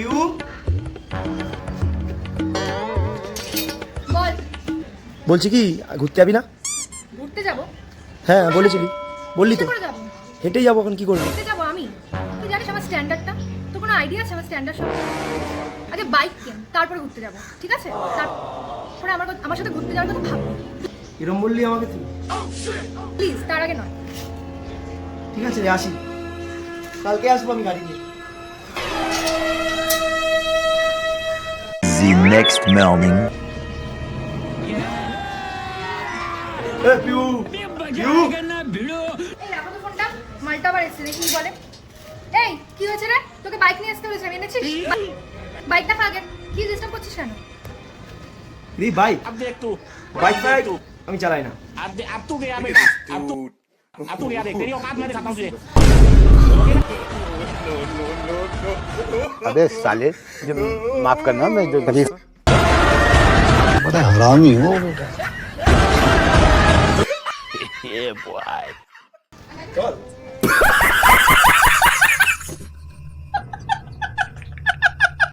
পিউ বল। বলছি কি ঘুরতে যাবি না? ঘুরতে যাব। হ্যাঁ বলেছিলি। বললি তো। কিসে করে যাব। হেঁটেই যাব এখন কি করবি? ঘুরতে যাব আমি। তুই জানিস আমার স্ট্যান্ডার্ডটা তোর কোনো আইডিয়া আছে আমার স্ট্যান্ডার্ড সব? আগে বাইক কেন? তারপরে ঘুরতে যাব ঠিক আছে? তারপরে আমার আমার সাথে ঘুরতে যাওয়ার কথা ভাববো। এরম বললি আমাকে তুই? প্লিজ তার আগে নয়। ঠিক আছে রে আসি। কালকে আসব আমি গাড়ি নিয়ে। The next morning. এ পিউ। পিউ। এই তো ফোনটা। কি হয়েছে রে? তোকে বাইক নিয়ে আসতে বলেছিলাম এনেছিস? বাইক আগে। কি ডিস্টার্ব করছিস কেন? একটু। আমি চালাই না। আপনি আপনি अब तू अब देख तेरी औकात मैं दिखाता हूँ तुझे अबे साले जब माफ़ करना मैं जो कभी Yeah, boy. চল